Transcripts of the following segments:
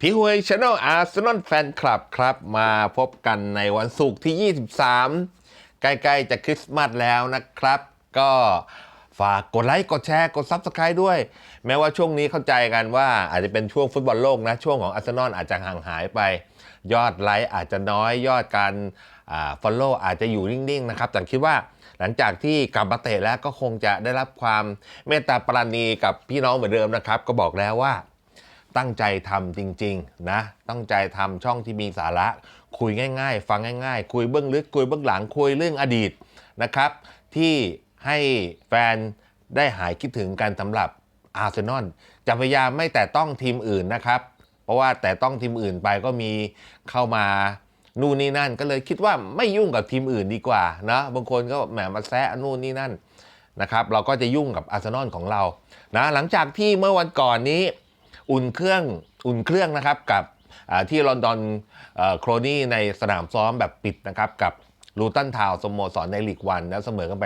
พี่หวยช n แนลอาร์เซนอลแฟนคลับครับ มาพบกันในวันศุกร์ที่ 23 ใกล้ๆจะคริสต์มาสแล้วนะครับ ก็ฝากกดไลค์กดแชร์กด Subscribe ด้วย แม้ว่าช่วงนี้เข้าใจกันว่าอาจจะเป็นช่วงฟุตบอลโลกนะ ช่วงของอาร์เซนอลอาจจะห่างหายไป ยอดไลค์อาจจะน้อยยอดการฟอลโล่อาจจะอยู่นิ่งๆนะครับแต่คิดว่าหลังจากที่กลับมาเตะแล้วก็คงจะได้รับความเมตตาปราณีกับพี่น้องเหมือนเดิมนะครับ ก็บอกแล้วว่า ตั้งใจทำจริงๆนะตั้งใจทำช่องที่มีสาระ คุยง่าย ๆ ฟังง่าย ๆ คุยเบื้องลึกคุยเบื้องหลังคุยเรื่องอดีตนะครับ ที่ให้แฟนได้หายคิดถึงกันสำหรับอาร์เซนอลจะพยายามไม่แต่ต้องทีมอื่นนะครับ เพราะว่าแต่ต้องทีมอื่นไปก็มีเข้ามานู่นนี่นั่น ก็เลยคิดว่าไม่ยุ่งกับทีมอื่นดีกว่านะบางคนก็แหมมาแซะนู่นนี่นั่นนะครับ เราก็จะยุ่งกับอาร์เซนอลของเรานะหลังจากที่เมื่อวันก่อนนี้ อุ่นเครื่องอุ่นเครื่องนะครับกับที่ลอนดอนโครนี่ในสนามซ้อมแบบปิดนะครับกับลูตันทาวสโมสรในลีกวันแล้วเสมอกันไป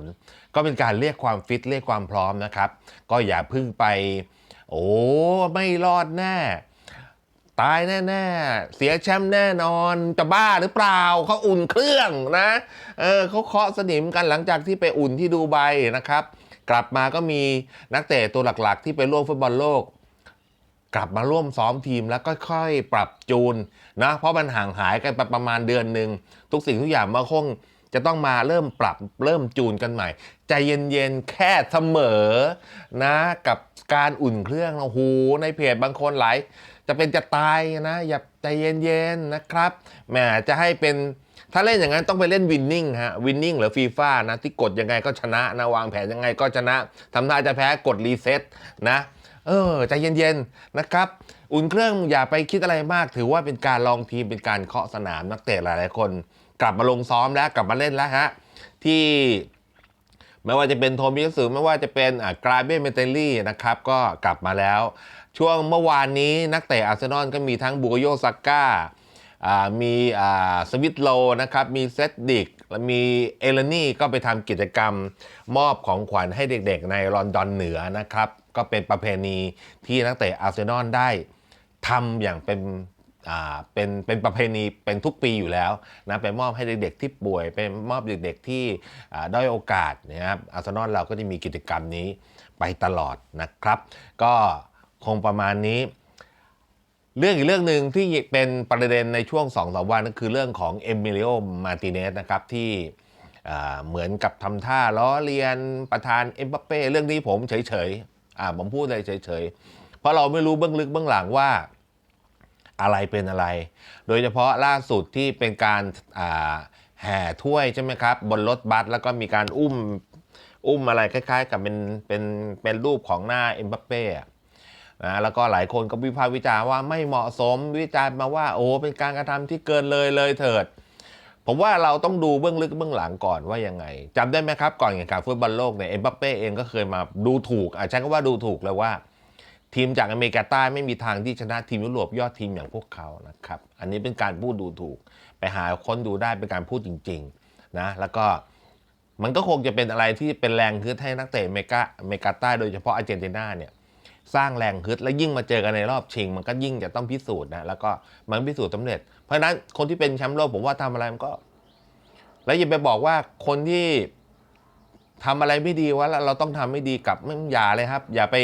0-0 ก็เป็นการเรียกความฟิตเรียกความพร้อมนะครับ ก็อย่าพึ่งไป โอ้ไม่รอดแน่ตายแน่ๆ เสียแชมป์แน่นอน จะบ้าหรือเปล่า เขาอุ่นเครื่องนะ เออเขาเคาะสนิมกันหลังจากที่ไปอุ่นที่ดูไบนะครับ กลับมาก็มีนักเตะตัวหลักๆ ที่ไปร่วมฟุตบอลโลก กลับมาร่วมซ้อมทีมแล้วก็ค่อยปรับจูนนะเพราะมันห่างหายกันไปประมาณเดือนหนึ่งทุกสิ่งทุกอย่างมันคงจะต้องมาเริ่มปรับเริ่มจูนกันใหม่ ใจเย็นๆ แค่เสมอนะกับการอุ่นเครื่องโอ้โหในเพจบางคนหลายจะเป็นจะตายนะ อย่าใจเย็นๆนะครับแหมจะให้เป็นถ้าเล่นอย่างนั้นต้องไปเล่นวินนิ่งฮะวินนิ่งหรือฟีฟ่านะที่กดยังไงก็ชนะนะวางแผนยังไงก็ชนะทำท่าจะแพ้กดรีเซ็ตนะ เออใจเย็นๆนะครับอุ่นเครื่องอย่าไปคิดอะไรมาก ถือว่าเป็นการลองทีมเป็นการเคาะสนามนักเตะหลายๆคน กลับมาลงซ้อมแล้วกลับมาเล่นแล้วฮะที่ไม่ว่าจะเป็นโทมิยสึไม่ว่าจะเป็นกราเบเมเตลลี่นะครับก็กลับมาแล้ว ช่วงเมื่อวานนี้นักเตะอาร์เซนอลก็มีทั้งบูโกโยซักก้าอ่ามีสวิตโลนะครับ มีเซตดิกและมีเอเลนี่ก็ไปทำกิจกรรมมอบของขวัญให้เด็กๆในลอนดอนเหนือนะครับ ก็เป็นประเพณีที่นักเตะอาร์เซนอลได้ทำอย่างเป็นเป็นเป็นประเพณีเป็นทุกปีอยู่แล้วนะไปมอบให้เด็กๆที่ป่วยไปมอบเด็กๆที่ด้อยโอกาสนะครับอาร์เซนอลเราก็จะมีกิจกรรมนี้ไปตลอดนะครับ ก็คงประมาณนี้ เรื่องอีกเรื่องหนึ่งที่เป็นประเด็นในช่วง2อสวันก็คือเรื่องของเอมิเลโอมาติเนสนะครับที่เหมือนกับทำท่าล้อเลียนประธานเอ็มบัปเป้เรื่องนี้ผมเฉยๆ อ่าผมพูดเลยเฉยๆ เพราะเราไม่รู้เบื้องลึกเบื้องหลังว่าอะไรเป็นอะไร โดยเฉพาะล่าสุดที่เป็นการอ่าแห่ถ้วยใช่ไหมครับ บนรถบัสแล้วก็มีการอุ้มอุ้มอะไรคล้าย ๆ กับเป็นเป็นเป็นรูปของหน้าเอ็มบัปเป้นะแล้วก็หลายคนก็วิพากษ์วิจารณ์ว่าไม่เหมาะสมวิจารณ์มาว่าโอ้เป็นการกระทำที่เกินเลยเลยเถิด ผมว่าเราต้องดูเบื้องลึกเบื้องหลังก่อนว่ายังไงจำได้ไหมครับ ก่อนแข่งขันฟุตบอลโลกเนี่ยเอ็มบัปเป้เองก็เคยมาดูถูกอะใช้คำว่าดูถูกเลยว่า ทีมจากอเมริกาใต้ไม่มีทางที่ชนะทีมยุโรปยอดทีมอย่างพวกเขานะครับ อันนี้เป็นการพูดดูถูก ไปหาค้นดูได้เป็นการพูดจริงๆนะแล้วก็มันก็คงจะเป็นอะไรที่เป็นแรงฮึดให้นักเตะอเมริกาอเมริกาใต้โดยเฉพาะอาร์เจนตินาเนี่ย สร้างแรงฮึด และยิ่งมาเจอกันในรอบชิง มันก็ยิ่งจะต้องพิสูจน์นะแล้วก็มันพิสูจน์สำเร็จ เพราะฉะนั้นคนที่เป็นแชมป์โลกผมว่าทำอะไรมันก็ แล้วอย่าไปบอกว่าคนที่ทำอะไรไม่ดีวะแล้วเราต้องทำไม่ดีกลับไม่อย่าเลยครับ อย่าไป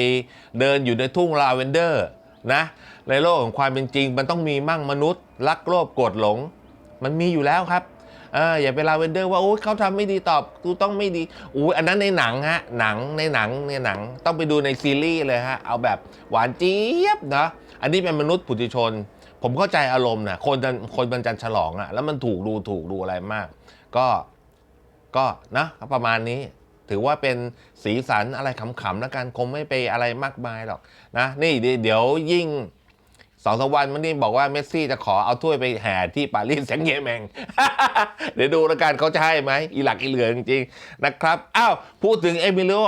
เดินอยู่ในทุ่งลาเวนเดอร์นะ ในโลกของความเป็นจริง มันต้องมีมั่งมนุษย์รักโลภโกรธหลง มันมีอยู่แล้วครับ เอออย่าไปลาเวนเดอร์ว่าโอ้เขาทำไม่ดีตอบกูต้องไม่ดีอู้อันนั้นในหนังฮะหนังในหนังในหนังต้องไปดูในซีรีส์เลยฮะเอาแบบหวานเจี๊ยบนะอันนี้เป็นมนุษย์ปุถุชน ผมเข้าใจอารมณ์นะคนคนมันจะฉลองอะแล้วมันถูกดูถูกดูอะไรมาก ก็ก็นะประมาณนี้ถือว่าเป็นสีสันอะไรขำๆแล้วกันคงไม่ไปอะไรมากมายหรอกนะนี่เดี๋ยวยิ่ง สองสามวันมันนี่บอกว่าเมสซี่จะขอเอาถ้วยไปแห่ที่ปารีสแซงต์แยแมง เดี๋ยวดูแล้วกันเขาจะให้ไหมอีหลักอีเหลือจริงๆนะครับอ้าวพูดถึงเอมิเลโอ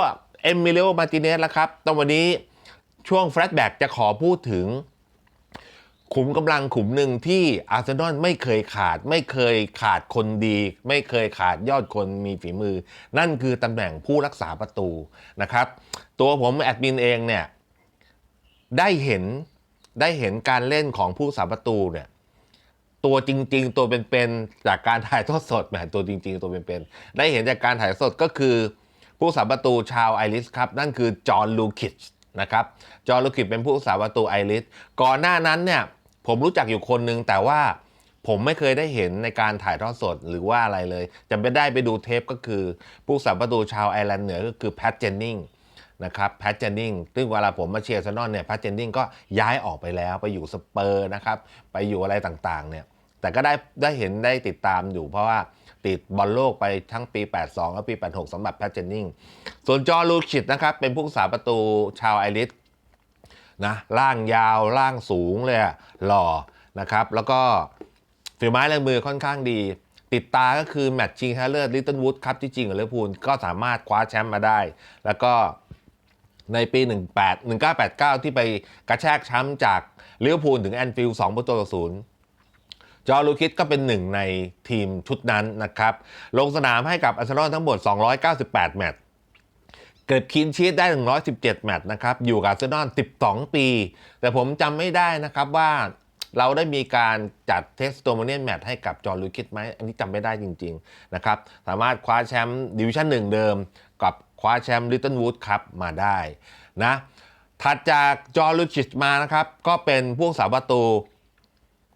เอมิเลโอมาติเนสแล้วครับตอนวันนี้ช่วงแฟลชแบ็กจะขอพูดถึง ขุมกำลังขุมหนึ่งที่อาร์เซนอลไม่เคยขาด ไม่เคยขาดคนดี ไม่เคยขาดยอดคนมีฝีมือ นั่นคือตำแหน่งผู้รักษาประตูนะครับ ตัวผมแอดมินเองเนี่ยได้เห็น ได้เห็นการเล่นของผู้สาประตูเนี่ยตัวจริง ๆ ตัวเป็นๆจากการถ่ายทอดสดแหมตัวจริง ๆ ตัวเป็นๆได้เห็นจากการถ่ายสดก็คือ ผู้สาประตูชาวไอริสครับ นั่นคือจอห์นลูคิชนะครับจอห์นลูคิชเป็นผู้สาประตูไอริสก่อนหน้านั้นเนี่ยผมรู้จักอยู่คนหนึ่งแต่ว่าผมไม่เคยได้เห็นในการถ่ายทอดสดหรือว่าอะไรเลยจะไปได้ไปดูเทปก็คือ ผู้สาประตูชาวไอร์แลนด์เหนือก็คือแพทเจนนิง นะครับแพทเจนนิงซึ่งเวลาผมมาเชียร์ซนอนเนี่ยแพทเจนนิงก็ย้ายออกไปแล้วไปอยู่สเปอร์นะครับไปอยู่อะไรต่างๆเนี่ยแต่ก็ได้ได้เห็นได้ติดตามอยู่เพราะว่าติดบอลโลกไปทั้งปี 82 และปี 86สำหรับแพทเจนนิงส่วนจอร์ลูคิดนะครับเป็นผู้รักษาประตูชาวไอริสนะร่างยาวร่างสูงเลยหล่อนะครับแล้วก็ฝีไม้ลายมือค่อนข้างดีติดตาก็คือแมตช์ชิงชนะเลิศลิตเติ้ลวูดครับที่จริงกับลิเวอร์พูลก็สามารถคว้าแชมป์มาได้ แล้วก็ ในปี 18 1989 ที่ไปกระแชกแชมป์จากลิเวอร์พูลถึงแอนฟิลด์2ประตูต่อศูนย์จอร์ลูคิดก็เป็นหนึ่งในทีมชุดนั้นนะครับ ลงสนามให้กับอาร์เซนอลทั้งหมด 298 แมตช์เก็บคินชีตได้ 117 แมตช์นะครับ อยู่กับอาร์เซนอล 12 ปี แต่ผมจำไม่ได้นะครับว่าเราได้มีการจัดเทสโตโมเนียนแมตช์ให้กับจอร์ลูคิดไหม อันนี้จำไม่ได้จริง ๆ นะครับ สามารถคว้าแชมป์ดิวิชั่นหนึ่งเดิมกับ คว้าแชมป์ลิตเติ้ลวูดครับมาได้นะถัดจากจอร์ลูคิดมานะครับ ก็เป็นพวกสาประตู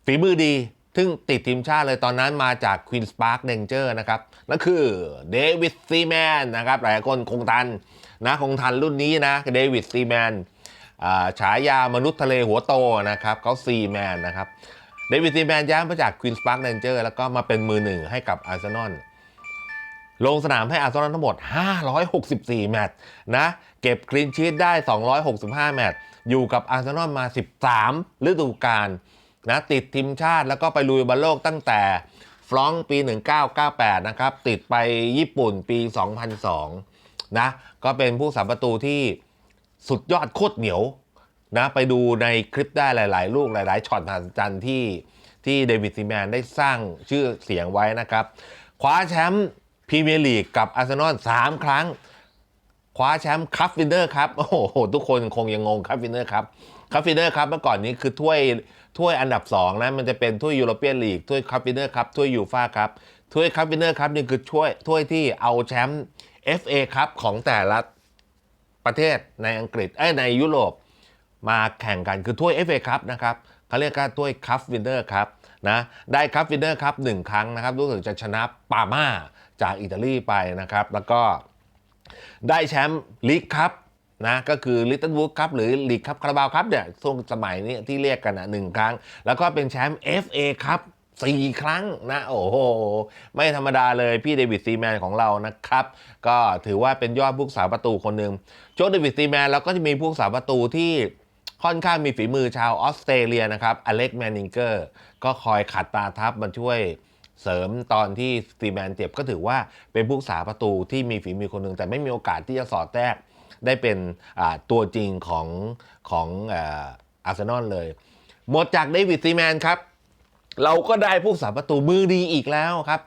ฝีมือดี ซึ่งติดทีมชาติเลยตอนนั้นมาจาก Queen's Park Ranger นะครับนั่นคือเดวิดซีแมนนะครับ หลายคนคงทันนะคงทันรุ่นนี้นะเดวิดซีแมนฉายามนุษย์ทะเลหัวโตนะครับเขาซีแมนนะครับเดวิดซีแมนย้ายมาจาก Queen's Park Ranger แล้วก็มาเป็นมือหนึ่งให้กับอาร์เซนอล ลงสนามให้อาร์เซนอลทั้งหมด 564 แมตช์นะเก็บคลีนชีตได้ 265 แมตช์อยู่กับอาร์เซนอลมา 13 ฤดูกาลนะติดทีมชาติแล้วก็ไปลุยบอลโลกตั้งแต่ฟรองปี 1998 นะครับ ติดไปญี่ปุ่นปี 2002 นะ ก็เป็นผู้สาประตูที่สุดยอดโคตรเหนียวนะ ไปดูในคลิปได้หลาย ๆ ลูกหลาย ๆช็อตมหัศจรรย์ที่ที่เดวิดซีแมนได้สร้างชื่อเสียงไว้นะครับ คว้าแชมป์ พรีเมียร์ลีกกับอาร์เซนอล3ครั้ง คว้าแชมป์คัพวินเดอร์ครับ โอ้โห ทุกคนคงยังงงคัพวินเดอร์ครับคัพวินเดอร์ครับเมื่อก่อนนี้คือถ้วยถ้วยอันดับ2นะมันจะเป็นถ้วยยูโรเปียนลีกถ้วยคัพวินเดอร์ครับถ้วยยูฟ่าครับถ้วยคัพวินเดอร์ครับนี่คือถ้วยถ้วยที่เอาแชมป์ FA ครับของแต่ละประเทศในอังกฤษเอ้ในยุโรปมาแข่งกันคือถ้วย FA ครับนะครับเขาเรียกว่าถ้วยคัพวินเดอร์ครับ นะได้คัพวินเดอร์ครับหนึ่งครั้งนะครับรู้สึกจะชนะปาม่าจากอิตาลีไปนะครับ แล้วก็ได้แชมป์ลีกคัพนะก็คือลิตเติ้ลวูดคัพหรือลีกคัพคาราบาวคัพเนี่ยช่วงสมัยนี้ที่เรียกกันนะหนึ่งครั้ง แล้วก็เป็นแชมป์ FA ครับสี่ครั้งนะ โอ้โห ไม่ธรรมดาเลยพี่เดวิดซีแมนของเรานะครับ ก็ถือว่าเป็นยอดผู้สาประตูคนหนึ่งโจเดวิดซีแมนแล้วก็จะมีผู้สาประตูที่ค่อนข้างมีฝีมือชาวออสเตรเลียนะครับอเล็กแมนนิงเกอร์ ก็คอยขัดตาทับมาช่วยเสริมตอนที่ซีแมนเจ็บก็ถือว่าเป็นผู้สาประตูที่มีฝีมือคนหนึ่งแต่ไม่มีโอกาสที่จะสอดแทรกได้เป็นตัวจริงของของอาร์เซนอลเลย หมดจากเดวิดซีแมนครับ เราก็ได้ผู้สาประตูมือดีอีกแล้วครับ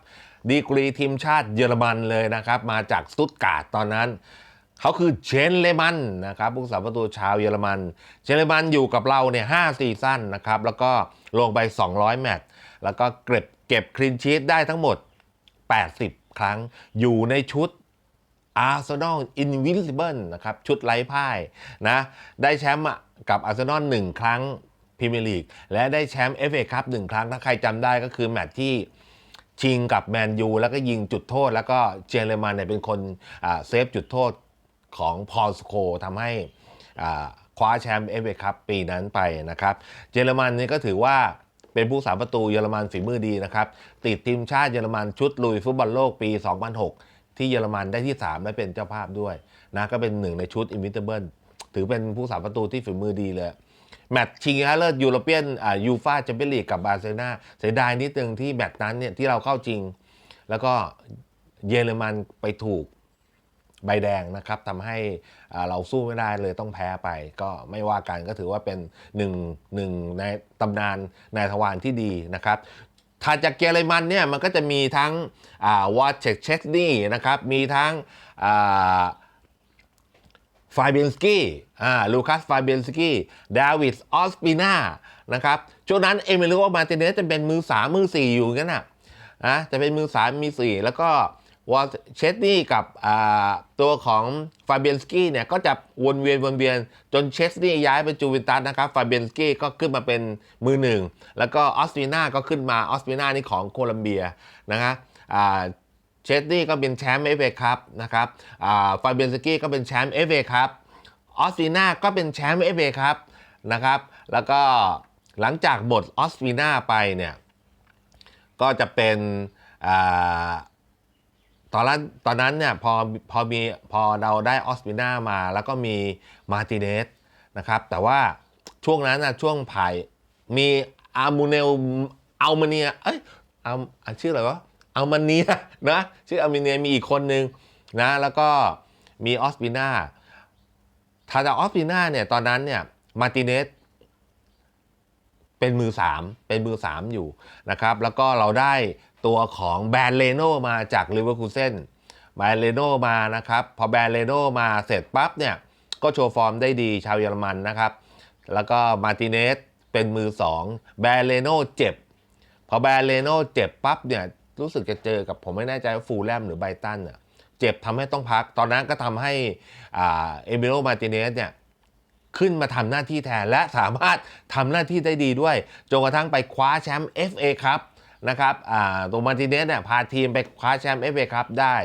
ดีกรีทีมชาติเยอรมันเลยนะครับ มาจากสตุตการ์ดตอนนั้น เขาคือเชนเลมันนะครับผู้สาประตูชาวเยอรมัน เชนเลมันอยู่กับเราเนี่ยห้าซีซั่นนะครับ แล้วก็ลงไป 200 แมตช์แล้วก็เก็บเก็บคลีนชีตได้ทั้งหมด 80 ครั้งอยู่ในชุด Arsenal Invincible นะครับชุดไร้พ่ายนะได้แชมป์กับอาร์เซนอลหนึ่งครั้งพรีเมียร์ลีกและได้แชมป์ FA คัพหนึ่งครั้ง ถ้าใครจำได้ก็คือแมตช์ที่ชิงกับแมนยูแล้วก็ยิงจุดโทษ แล้วก็เจเลมันเนี่ยเป็นคนเซฟจุดโทษ ของพอลสโคทำให้คว้าแชมป์ FA คัพปีนั้นไปนะครับเยอรมันนี่ก็ถือว่าเป็นผู้สาประตูเยอรมันฝีมือดีนะครับ ติดทีมชาติเยอรมันชุดลุยฟุตบอลโลกปี 2006 ที่เยอรมันได้ที่ 3 และเป็นเจ้าภาพด้วยนะก็เป็นหนึ่งในชุด Invincible ถือเป็นผู้สาประตูที่ฝีมือดีเลย แมตช์ชิงชนะเลิศยูโรเปียนอ่ายูฟาแชมเปี้ยนลีกกับบาร์เซโลนาเสียดายนิดนึงที่แมตช์นั้นเนี่ยที่เราเข้าจริง แล้วก็เยอรมันไปถูก ใบแดงนะครับทำให้เราสู้ไม่ได้เลยต้องแพ้ไป ก็ไม่ว่ากันก็ถือว่าเป็นหนึ่งหนึ่งในตำนานนายทวารที่ดีนะครับถัดจากเยอรมันเนี่ยมันก็จะมีทั้งวอตเชกเชสนี่นะครับมีทั้งไฟเบนสกี้ลูคัสฟาเบนสกี้ดาวิดออสปินานะครับช่วงนั้นเอมิลิโอมาร์ติเนสจะเป็นมือสามมือสี่อยู่กันน่ะนะจะเป็นมือสามมีสี่แล้วก็ วอลเชสนี่กับตัวของฟาเบียนสกี้เนี่ยก็จะวนเวียนวนเวียนจนเชสนี่ย้ายไปจูเวนตัสนะครับฟาเบียนสกี้ก็ขึ้นมาเป็นมือหนึ่ง แล้วก็ออสปินาก็ขึ้นมาออสปินานี่ของโคลัมเบียนะฮะอ่าเชสนี่ก็เป็นแชมป์เอฟเอคัพนะครับอ่าฟาเบียนสกี้ก็เป็นแชมป์เอฟเอคัพออสตินาก็เป็นแชมป์เอฟเอคัพนะครับ แล้วก็หลังจากบทออสตินาไปเนี่ยก็จะเป็นอา ตอนนั้นตอนนั้นเนี่ยพอพอมีพอเราได้ออสตินามา แล้วก็มีมาติเนสนะครับ แต่ว่าช่วงนั้นนะช่วงผ่ายมีอามูเนลอัลมาเนียเอ้ยอัลอะชื่ออะไรวะอัลมาเนียนะชื่ออัลมาเนียมีอีกคนนึงนะแล้วก็มีออสปินาทาดาออสปินาเนี่ยตอนนั้นเนี่ยมาติเนสเป็นมือสามเป็นมือสามอยู่นะครับ แล้วก็เราได้ ตัวของแบรนเลโนมาจากลิเวอร์คูเซนแบรนเลโนมานะครับ พอแบรนเลโนมาเสร็จปั๊บเนี่ยก็โชว์ฟอร์มได้ดีชาวเยอรมันนะครับ แล้วก็มาติเนสเป็นมือสองแบรนเลโนเจ็บ พอแบรนเลโนเจ็บปั๊บเนี่ยรู้สึกจะเจอกับผมไม่แน่ใจว่าฟูลแลมหรือไบตันเนี่ยเจ็บทำให้ต้องพัก ตอนนั้นก็ทำให้อ่าเอมิโลมาติเนสเนี่ยขึ้นมาทำหน้าที่แทนและสามารถทำหน้าที่ได้ดีด้วย จนกระทั่งไปคว้าแชมป์ FA ครับ นะครับตัวมาร์ติเนสเนี่ยพาทีมไปคว้าแชมป์ FA ครับได้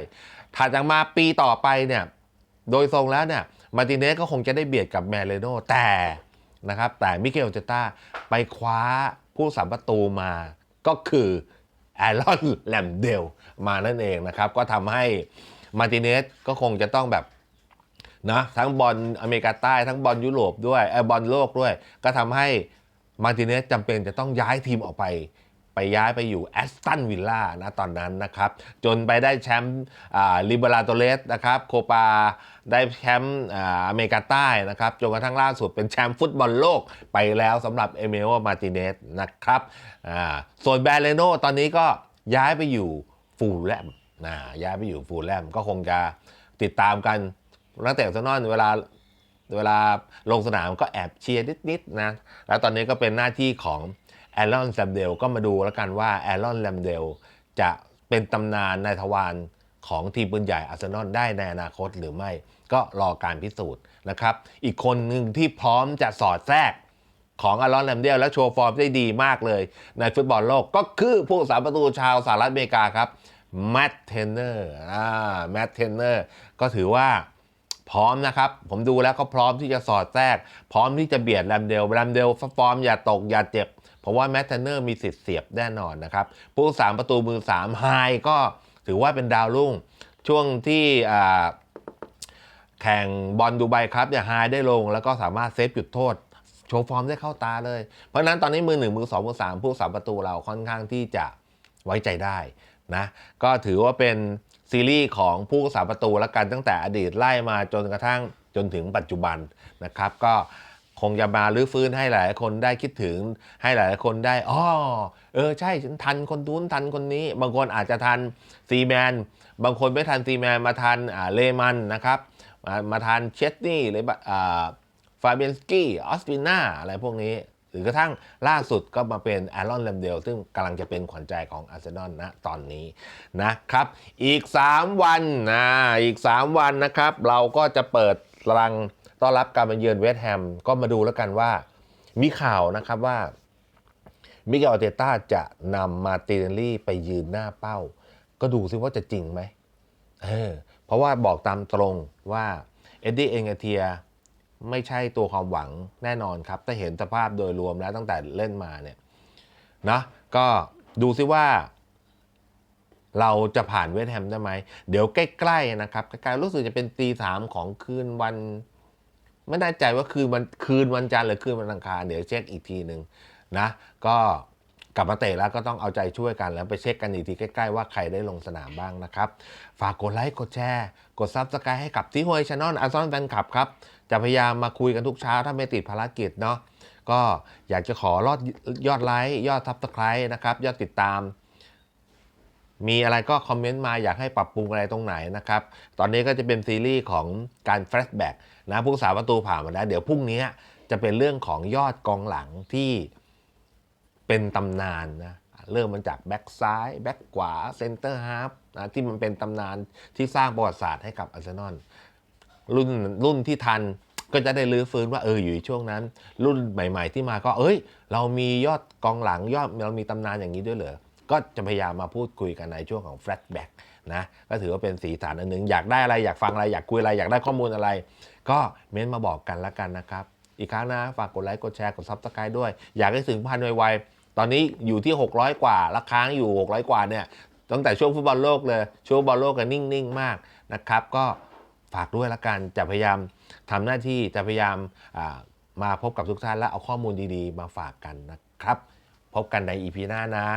ถัดจากมาปีต่อไปเนี่ยโดยทรงแล้วเนี่ยมาร์ติเนสก็คงจะได้เบียดกับแมเรโนแต่นะครับแต่มิเกลเจต้าไปคว้าผู้สามประตูมาก็คือแอรอนแลมเดลมานั่นเองนะครับ ก็ทำให้มาร์ติเนสก็คงจะต้องแบบนะทั้งบอลอเมริกาใต้ทั้งบอลยุโรปด้วยเออบอลโลกด้วย ก็ทำให้มาร์ติเนสจำเป็นจะต้องย้ายทีมออกไป ไปย้ายไปอยู่แอสตันวิลล่านะตอนนั้นนะครับ จนไปได้แชมป์ลิเบราโตเลสนะครับโคปาได้แชมป์อเมริกาใต้นะครับจนกระทั่งล่าสุดเป็นแชมป์ฟุตบอลโลกไปแล้วสำหรับเอเมโอมาติเนสนะครับส่วนแบรเลโนตอนนี้ก็ย้ายไปอยู่ฟูลแลมนะย้ายไปอยู่ฟูลแลมก็คงจะติดตามกันนักเตะอาร์เซนอลเวลาเวลาลงสนามก็แอบเชียร์นิดๆนะ แล้วตอนนี้ก็เป็นหน้าที่ของ แอรอนแลมเดลก็มาดูแล้วกันว่าแอรอนแลมเดลจะเป็นตำนานในทวารของทีมปืนใหญ่อาร์เซนอลได้ในอนาคตหรือไม่ ก็รอการพิสูจน์นะครับ อีกคนหนึ่งที่พร้อมจะสอดแทรกของอารอนแลมเดลและโชว์ฟอร์มได้ดีมากเลย ในฟุตบอลโลกก็คือผู้สาประตูชาวสหรัฐอเมริกาครับแมตต์เทนเนอร์อ่าแมตต์เทนเนอร์ก็ถือว่าพร้อมนะครับ ผมดูแล้วก็พร้อมที่จะสอดแทรก พร้อมที่จะเบียดแรมเดลแรมเดลฟอร์มอย่าตกอย่าเจ็บ เพราะว่าแมตต์เทนเนอร์มีสิทธิ์เสียบแน่นอนนะครับผู้สามประตูมือสามไฮก็ถือว่าเป็นดาวรุ่ง ช่วงที่แข่งบอลดูไบครับเนี่ยไฮได้ลง แล้วก็สามารถเซฟจุดโทษโชว์ฟอร์มได้เข้าตาเลย เพราะฉะนั้นตอนนี้มือหนึ่งมือสองมือสามผู้สามประตูเราค่อนข้างที่จะไว้ใจได้นะก็ถือว่าเป็นซีรีส์ของผู้สามประตูแล้วกันตั้งแต่อดีตไล่มาจนกระทั่งจนถึงปัจจุบันนะครับ ก็ คงจะมาลื้อฟื้นให้หลายคนได้คิดถึง ให้หลายคนได้อ๋อเออใช่ฉันทันคนนู้นทันคนนี้ บางคนอาจจะทันซีแมนบางคนไม่ทันซีแมนมาทันเลมันนะครับมามาทานเชสนี่หรือฟาเบียนสกี้ออสตินาอะไรพวกนี้ หรือกระทั่งล่าสุดก็มาเป็นแอรอนแลมเดลซึ่งกำลังจะเป็นขวัญใจของอาร์เซนอลนะตอนนี้นะครับ อีก 3 วันนะอีก 3 วันนะครับ เราก็จะเปิดรัง ต้อนรับการมาเยือนเวสต์แฮมก็มาดูแล้วกันว่า มีข่าวนะครับว่ามิเกลอาเตต้าจะนำมาติเนลลี่ไปยืนหน้าเป้า ก็ดูซิว่าจะจริงไหมเออเพราะว่าบอกตามตรงว่าเอ็ดดี้เองเทียไม่ใช่ตัวความหวังแน่นอนครับ ถ้าเห็นสภาพโดยรวมแล้วตั้งแต่เล่นมาเนี่ยนะก็ดูซิว่า เราจะผ่านเวสแฮมได้ไหม เดี๋ยวใกล้ ๆ นะครับ ใกล้ๆรู้สึกจะเป็นตีสามของคืนวัน ไม่แน่ใจว่าคืนวันคืนวันจันทร์หรือคืนวันอังคารเดี๋ยวเช็คอีกทีหนึ่งนะ ก็กลับมาเตะแล้วก็ต้องเอาใจช่วยกันแล้วไปเช็คกันอีกทีใกล้ ๆ ว่าใครได้ลงสนามบ้างนะครับ ฝากกดไลค์กดแชร์ กดซับสไครต์ให้กับที่ฮวยช n น l อาร์ซอนแฟนคลับครับ จะพยายามมาคุยกันทุกเช้าถ้าไม่ติดภารกิจเนาะก็อยากจะขอรอดยอดไลค์ยอดซับสไครต์นะครับ ยอดติดตาม มีอะไรก็คอมเมนต์มาอยากให้ปรับปรุงอะไรตรงไหนนะครับ ตอนนี้ก็จะเป็นซีรีส์ของการแฟลชแบ็กนะผู้สาประตูผ่านมาแล้วเดี๋ยวพรุ่งนี้จะเป็นเรื่องของยอดกองหลังที่เป็นตำนานนะเริ่มมันจากแบ็กซ้ายแบ็กขวาเซนเตอร์ฮาฟนะที่มันเป็นตำนานที่สร้างประวัติศาสตร์ให้กับอาร์เซนอลรุ่นรุ่นที่ทันก็จะได้รื้อฟื้นว่าเอออยู่ช่วงนั้น รุ่นใหม่ ๆ ที่มาก็เอ้ย เรามียอดกองหลังยอดเรามีตำนานอย่างนี้ด้วยเหรอ ก็จะพยายามมาพูดคุยกันในช่วงของแฟลชแบ็กนะก็ถือว่าเป็นสีสันอันหนึ่งอยากได้อะไรอยากฟังอะไรอยากคุยอะไรอยากได้ข้อมูลอะไร ก็เม้นมาบอกกันละกันนะครับ อีกครั้งนะฝากกดไลค์กดแชร์กดซับสไครต์ด้วย อยากให้ถึงพันไวๆตอนนี้อยู่ที่ 600 กว่าละค้างอยู่ 600 กว่าเนี่ยตั้งแต่ช่วงฟุตบอลโลกเลยช่วงบอลโลกกันนิ่งๆ มากนะครับ ก็ฝากด้วยละกันจะพยายามทำหน้าที่จะพยายามมาพบกับทุกท่านและเอาข้อมูลดีๆ มาฝากกันนะครับ พบกันในอีพีหน้านะ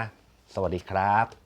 สวัสดีครับ